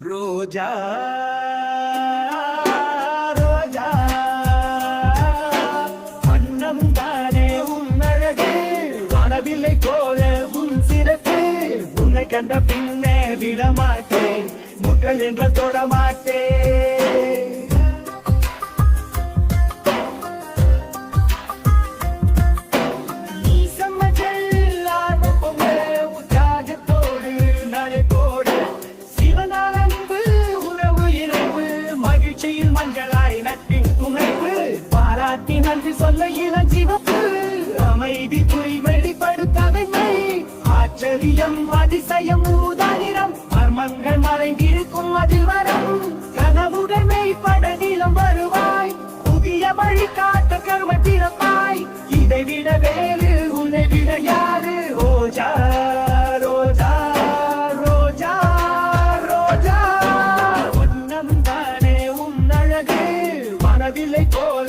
ரோஜா ரோஜா. வண்ணம் தானே உன் அழகு போல உன் சிறப்பு. உன்னை கண்ட பின்னே விடமாட்டேன் முட்டல் என்ற தொடமாட்டேன் அமைதி புரி வெளிப்படுத்தவில்லை ஆச்சரியம் அதிசயம் ஊதானிரம் மர்மங்கள் மறைந்திருக்கும் அதில் வரம் கனவுடன் மெய்ப்பட நிலம் வருவாய். புதிய வழி காட்ட கருமை பிறப்பாய். இதை விட வேறு உன்னை விட யாரு? ரோஜா ரோஜா ரோஜா ரோஜா. வண்ணம் தானே உன் அழகு. மனதில்லை போல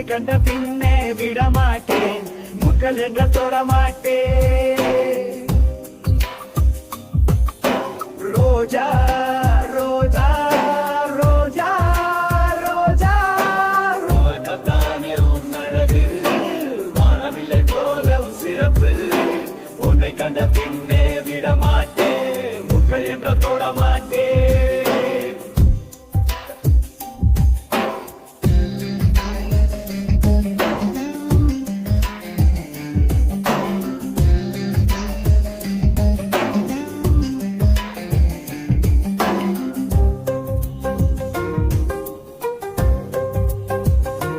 உன்னை கண்ட பின்னே விடமாட்டேன் முக்கள் என்ற தொடமாட்டேன் ரோஜா ரோஜா ரோஜா ரோஜா ரோஜா. தானே உன் அழகு வானவில்லை போல சிறப்பு உன்னை கண்ட பின்னே